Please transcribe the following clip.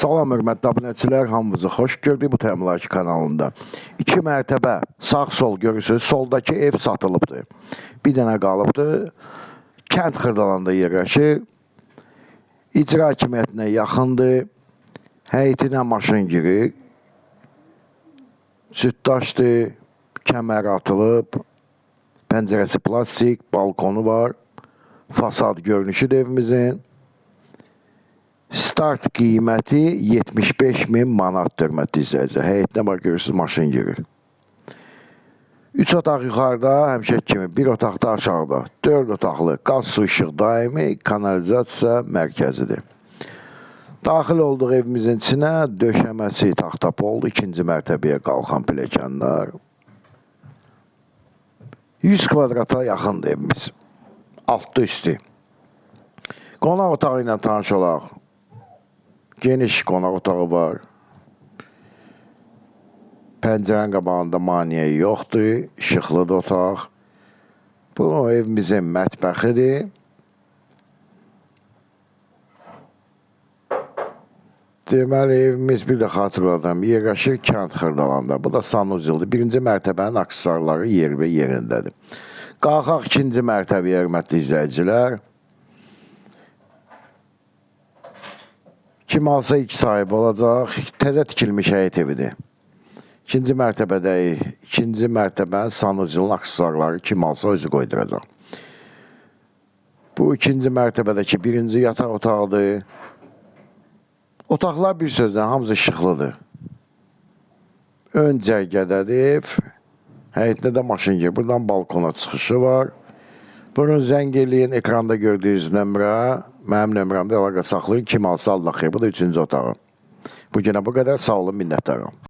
Salam hörmətli abunəçilər, hamınızı xoş gördük bu Təmlaki kanalında. 2 mərtəbə sağ-sol görürsüz, soldakı ev satılıbdır. Bir dənə qalıbdır. Kənd Xırdalanda yerləşir. İcra hakimiyyətinə yaxındır. Həyətinə maşın girir. Süddaşdır, kəmər atılıb, pəncərəsi plastik, balkonu var. Fasad görünüşü də evimizin. Start qiyməti 75 min manatdır hörmətli izləyicilər. Həyətinə bax görürsüz maşın girir. 3 otaq yuxarıda, həmişə kimi, bir otaq da aşağıda. 4 otaqlı qaz, su, işıq daimi, kanalizasiya mərkəzidir. Daxil olduğu evimizin içinə döşəməsi taxtapoldu, ikinci mərtəbəyə qalxan pilləkənlər. 100 kvadrata yaxındır evimiz. Altlı üstü. Qonaq otağı ilə tanış olaq. Geniş qonaq otağı var. Pəncərənin qabağında maneə yoxdur. İşıqlıdır otaq. Bu evimizin mətbəxidir. Deməli evimiz bir də xatırladım. Yerləşir kənd xırdalanda. Bu da sanuzildir. Birinci mərtəbənin aksesuarları yeri və yerindədir. Qalxaq ikinci mərtəbəyə hörmətli izləyicilər. Kim alsa ilk sahibi olacaq. Təzə tikilmiş həyət evidir. İkinci mərtəbədə ikinci mərtəbənin sanuzilin aksesuarları kim alsa özü qoyduracaq. Bu ikinci mərtəbədəki birinci yataq otağıdır. Otaqlar bir sözlə hamısı işıqlıdır. Ön cərgədədir. Həyətdə də maşın girir. Buradan balkona çıxışı var. Bunu zəng eləyin ekranda gördüyünüz nömrə. Mənim nömrəmdə əlaqə saxlayın. Kim alsa Allah xeyir. Bu da üçüncü otağı. Bu günə bu qədər. Sağ olun, minnətdaram.